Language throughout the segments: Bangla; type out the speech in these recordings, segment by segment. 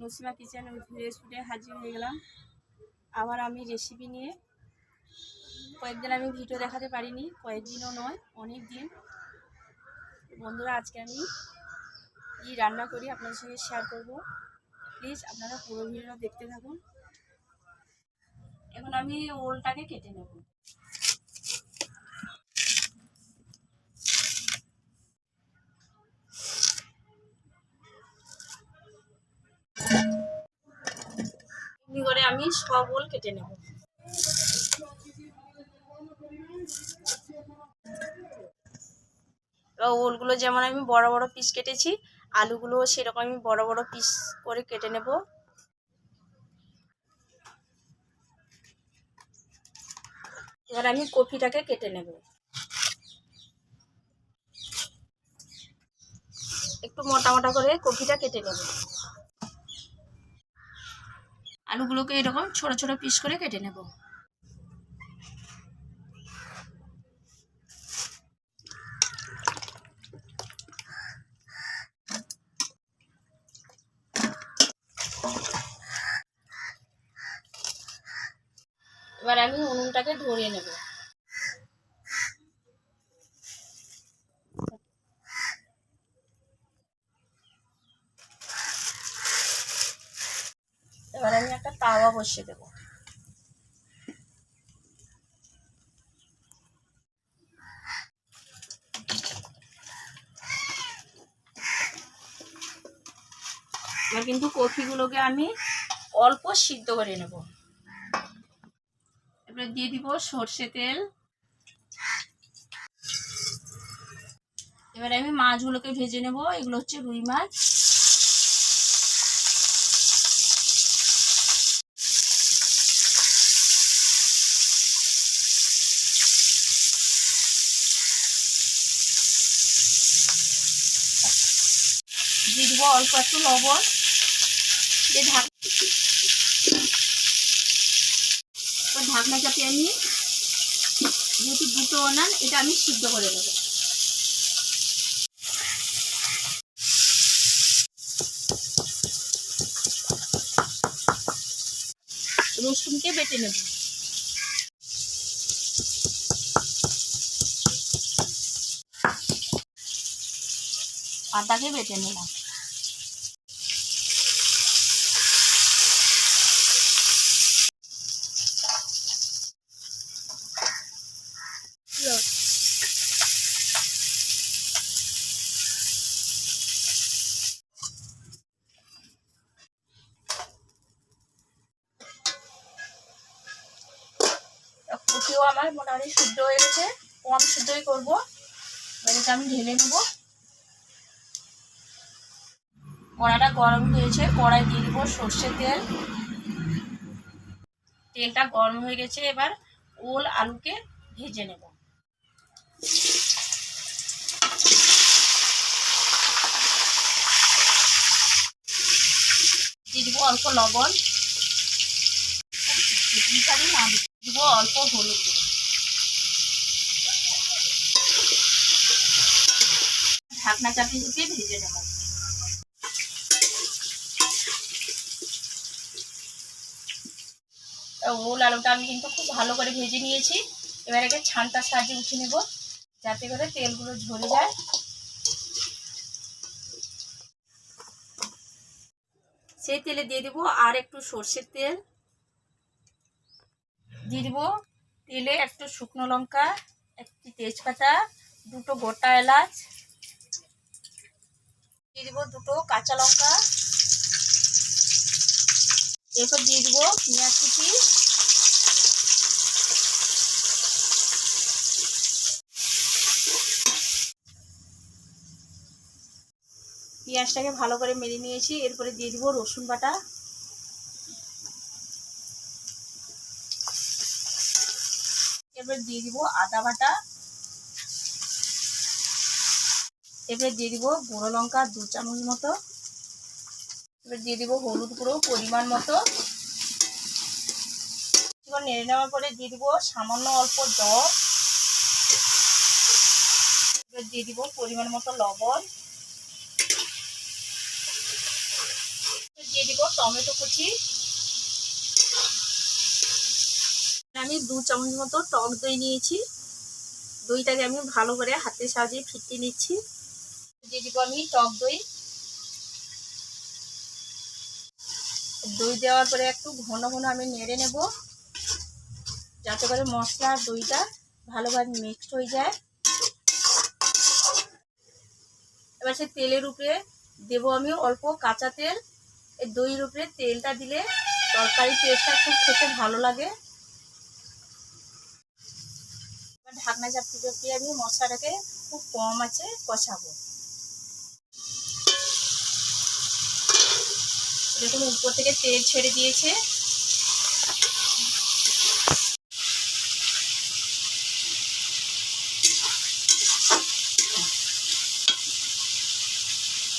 নসিমা কিচেন ভিলেজ হাজির হয়ে গেলাম। আবার আমি রেসিপি নিয়ে কয়েকদিন আমি ভিডিও দেখাতে পারিনি, কয়েকদিনও নয়, অনেক দিন। বন্ধুরা, আজকে আমি কি রান্না করি আপনাদের সঙ্গে শেয়ার করব। প্লিজ আপনারা পুরো ভিডিও দেখতে থাকুন। এখন আমি ওলটাকে কেটে নেব এমনি করে আমি সব ওল কেটে নেব। ওলগুলো যেমন আমি বড় বড় পিস কেটেছি, আলুগুলো সেরকম আমি বড় বড় পিস করে কেটে নেব। এবার আমি কপিটাকে কেটে নেব। একটু মোটা মোটা করে কপিটা কেটে নেব। আলুগুলোকে এরকম ছোট ছোট পিস করে কেটে নেব। এবার আমি উনুনটাকে ধরিয়ে নেব এবার আমি একটা তাওয়া বসিয়ে দেবো। এবার কিন্তু কফিগুলোকে আমি অল্প সিদ্ধ করে নেব। এবার দিয়ে দিব সর্ষে তেল। এবারে আমি মাছগুলোকে ভেজে নেব। এগুলো হচ্ছে রুই মাছ। দিয়ে দেবো, অল্প একটু লবণ দিয়ে ঢাক ঢাকনা চাপিয়ে আমি যেহেতু দুটো অনান, এটা আমি সিদ্ধ করে নেব। রসুনকে বেটে নেব। আদাকে বেটে নিলাম। কপিও আমার মোটামুটি শুদ্ধ হয়ে গেছে। কম শুদ্ধই করব। এবার এটা আমি ঢেলে নেব। কড়াটা গরম হয়েছে, কড়াই দিয়ে দিব সর্ষের তেল। তেলটা গরম হয়ে গেছে, এবার ওল আলুকে ভেজে নেব। দিয়ে অল্প লবণ। দিব অল্প হলুদ গুঁড়ো। ঢাকনা চাপিয়ে চাপিয়ে ভেজে নেব। ওল আলুটা আমি কিন্তু খুব ভালো করে ভেজে নিয়েছি। এবার একে ছানটার সাহায্যে উঠে নেব, যাতে করে তেলগুলো ঝরে যায়। সেই তেলে দিয়ে দেবো আর একটু সর্ষের তেল। দিয়ে দিব তেলে একটু শুকনো লঙ্কা, একটি তেজপাতা, দুটো গোটা এলাচ। দিয়ে দিব দুটো কাঁচা লঙ্কা। এরপর দিয়ে দিব পেঁয়াজ কুচি। পেঁয়াজটাকে ভালো করে মেরে নিয়েছি, এরপরে দিয়ে দিব রসুন বাটা। এরপরে দিয়ে দিব আদা বাটা। এরপরে দিয়ে দিব গুঁড়ো লঙ্কা দু চামচ মতো। এবার দিয়ে দিব হলুদ গুঁড়ো পরিমাণ মতো। এবার নেড়ে নেওয়ার পরে দিয়ে দিব সামান্য অল্প জল। এবার দিয়ে দিব পরিমাণ মতো লবণ। দিয়ে দিব টমেটো কুচি। আমি দু চামচ মতো টক দই নিয়েছি। দইটাকে আমি ভালো করে হাতের সাহায্যে ফিটিয়ে নিচ্ছি। দিয়ে দিব আমি টক দই। দই দেওয়ার পরে একটু ঘন ঘন আমি নেড়ে নেব। যাতে করে মশলা আর দইটা ভালোভাবে মিক্সড হয়ে যায়। এবার সে তেলের উপরে দেবো আমি অল্প কাঁচা তেল। এই দইয়ের উপরে তেলটা দিলে তরকারি টেস্টটা খুব খেতে ভালো লাগে। ঢাকনা চাপতে চাপতে আমি মশলাটাকে খুব কম আছে কষাবো। দেখুন উপর থেকে তেল ছেড়ে দিয়েছে।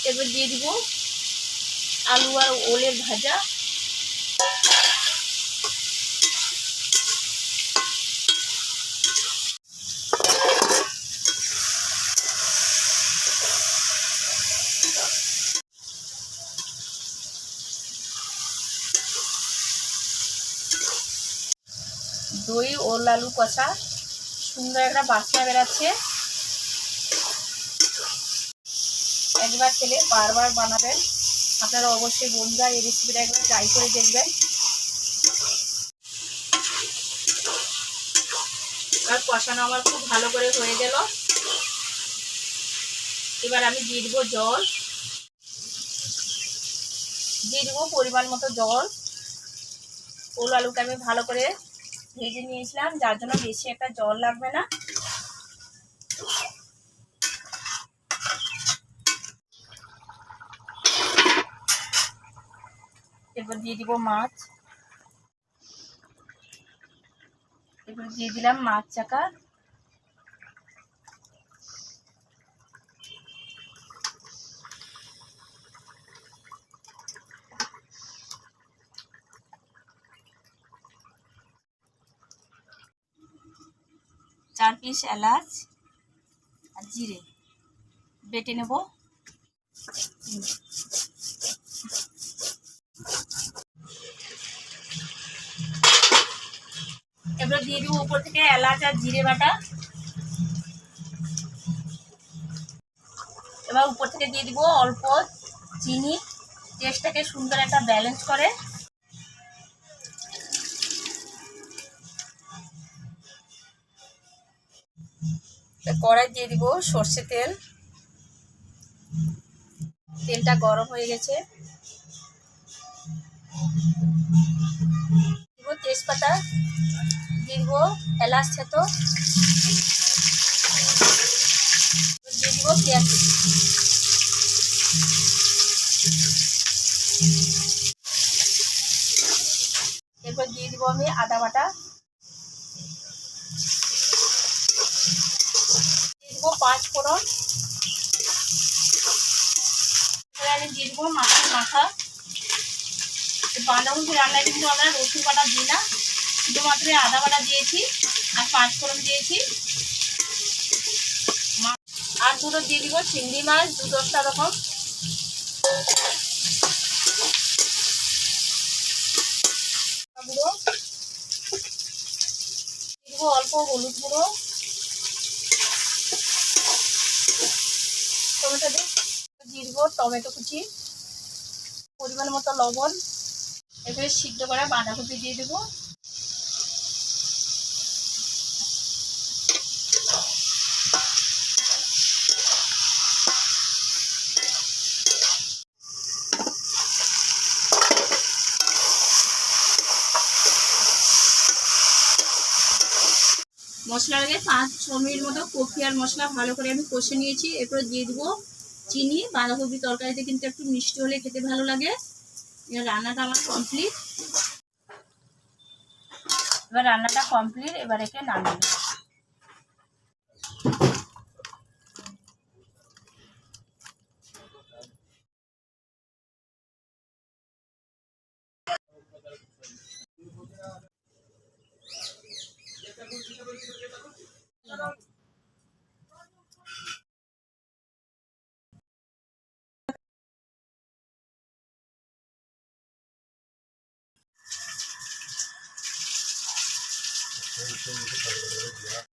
এবার দিয়ে দিব আলু আর ওলের ভাজা। দই ওল আলু কষা। সুন্দর একটা বাসনা বেড়াচ্ছে। একবার খেলে বারবার বানাবেন। আপনারা অবশ্যই বন্ধুরা এই রেসিপিটা একবার ট্রাই করে দেখবেন। আর কষানো আমার খুব ভালো করে হয়ে গেল। এবার আমি দিয়ে জল। দিয়ে পরিমাণ মতো জল। ওল আলুটা আমি ভালো করে ভেজে নিয়েছিলাম, যার জন্য বেশি একটা জল লাগবে না। এরপর দিয়ে দিব মাছ। এরপর দিয়ে দিলাম মাছ চাকা। চার পিস এলাচ আর জিরে। বেটে নেব। এবার দিয়ে দিব উপর থেকে এলাচ আর জিরে বাটা। এবার উপর থেকে দিয়ে দিব অল্প চিনি। টেস্টটাকে সুন্দর একটা ব্যালেন্স করে। কড়াই দিয়ে দিব সর্ষে তেল। তেলটা গরম হয়ে গেছে। দিব তেজপাতা, দিয়ে দিব এলাচ থেতো। দিয়ে দিব পেঁয়াজ। এরপর দিয়ে দিব আমি আদা বাটা দিয়ে দিব পাঁচ ফোড়ন এবার আমি দিয়ে দিব মাছের মাথা বাঁধাকপি রান্নায় কিন্তু আমরা রসুন বাটা দিই না, শুধুমাত্র আদা বাটা দিয়েছি আর পাঁচ ফোড়ন দিয়েছি আর দুটো দিয়ে দিব চিংড়ি মাছ, দু দশটা রকম। গুঁড়ো অল্প হলুদ গুঁড়ো। টমেটো দিয়ে দিব টমেটো কুচি। পরিমাণ মতো লবণ। এবারে সিদ্ধ করা বাঁধাকপি দিয়ে দেবো। মশলা মশলাটাকে পাঁচ, ছ মিনিট মতো কফি আর মশলা ভালো করে আমি কষে নিয়েছি। এরপর দিয়ে দেবো চিনি। বাঁধাকপি তরকারিতে কিন্তু একটু মিষ্টি হলে খেতে ভালো লাগে। রান্নাটা আমার কমপ্লিট এবার রান্নাটা কমপ্লিট এবার একে নামিয়ে Thank you. 所以说你不可能没问啊。